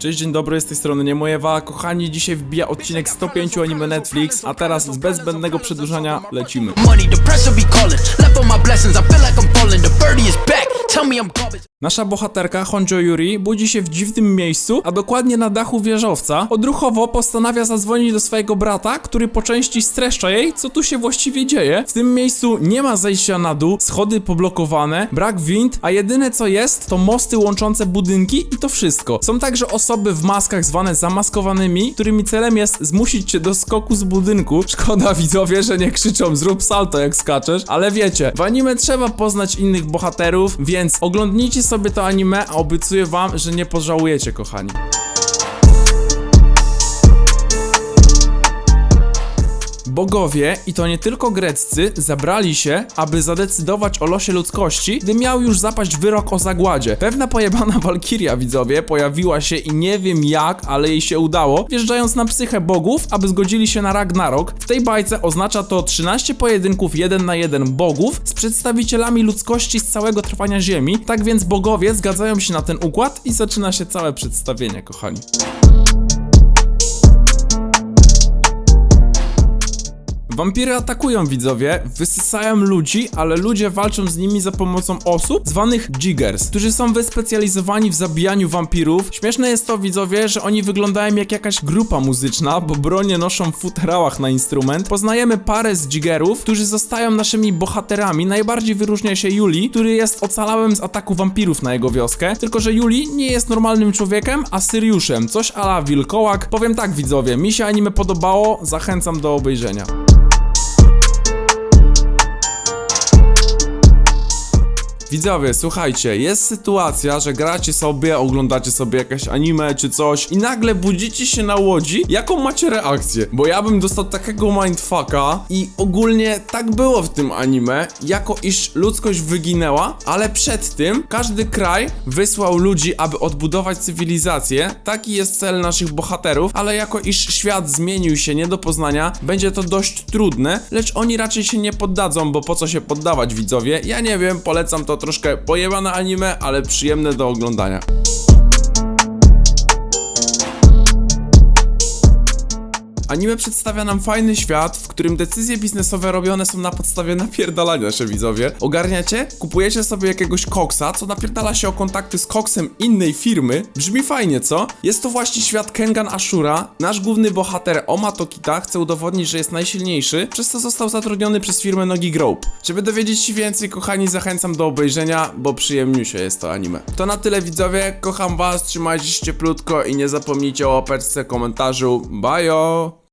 Cześć, dzień dobry, z tej strony Niemojewa. Kochani, dzisiaj wbija odcinek 105 anime Netflix, a teraz bez zbędnego przedłużania lecimy. Money, the pressure be calling. Left on my blessings, I feel like I'm falling. The birdie is back. Nasza bohaterka, Honjo Yuri, budzi się w dziwnym miejscu, a dokładnie na dachu wieżowca. Odruchowo postanawia zadzwonić do swojego brata, który po części streszcza jej, co tu się właściwie dzieje. W tym miejscu nie ma zejścia na dół, schody poblokowane, brak wind, a jedyne co jest, to mosty łączące budynki i to wszystko. Są także osoby w maskach zwane zamaskowanymi, którymi celem jest zmusić cię do skoku z budynku. Szkoda widzowie, że nie krzyczą zrób salto jak skaczesz, ale wiecie, w anime trzeba poznać innych bohaterów, więc oglądnijcie sobie to anime, a obiecuję wam, że nie pożałujecie, kochani. Bogowie, i to nie tylko greccy, zabrali się, aby zadecydować o losie ludzkości, gdy miał już zapaść wyrok o zagładzie. Pewna pojebana walkiria, widzowie, pojawiła się i nie wiem jak, ale jej się udało, wjeżdżając na psychę bogów, aby zgodzili się na Ragnarok. W tej bajce oznacza to 13 pojedynków 1 na 1 bogów z przedstawicielami ludzkości z całego trwania ziemi. Tak więc bogowie zgadzają się na ten układ i zaczyna się całe przedstawienie, kochani. Wampiry atakują widzowie, wysysają ludzi, ale ludzie walczą z nimi za pomocą osób zwanych jiggers, którzy są wyspecjalizowani w zabijaniu wampirów. Śmieszne jest to widzowie, że oni wyglądają jak jakaś grupa muzyczna, bo bronie noszą w futerałach na instrument. Poznajemy parę z jiggerów, którzy zostają naszymi bohaterami. Najbardziej wyróżnia się Yuli, który jest ocalałym z ataku wampirów na jego wioskę. Tylko, że Yuli nie jest normalnym człowiekiem, a Syriuszem, coś ala wilkołak. Powiem tak widzowie, mi się anime podobało, zachęcam do obejrzenia. Widzowie, słuchajcie, jest sytuacja, że gracie sobie, oglądacie sobie jakieś anime czy coś i nagle budzicie się na łodzi. Jaką macie reakcję? Bo ja bym dostał takiego mindfucka i ogólnie tak było w tym anime, jako iż ludzkość wyginęła, ale przed tym każdy kraj wysłał ludzi, aby odbudować cywilizację. Taki jest cel naszych bohaterów, ale jako iż świat zmienił się nie do poznania, będzie to dość trudne, lecz oni raczej się nie poddadzą, bo po co się poddawać widzowie? Ja nie wiem, polecam to troszkę pojebane anime, ale przyjemne do oglądania. Anime przedstawia nam fajny świat, w którym decyzje biznesowe robione są na podstawie napierdalania się widzowie. Ogarniacie? Kupujecie sobie jakiegoś koksa, co napierdala się o kontakty z koksem innej firmy. Brzmi fajnie, co? Jest to właśnie świat Kengan Ashura. Nasz główny bohater Oma Tokita chce udowodnić, że jest najsilniejszy, przez co został zatrudniony przez firmę Nogi Group. Żeby dowiedzieć się więcej, kochani, zachęcam do obejrzenia, bo przyjemniusie jest to anime. To na tyle widzowie, kocham was, trzymajcie się cieplutko i nie zapomnijcie o łapeczce, komentarzu. Bajo!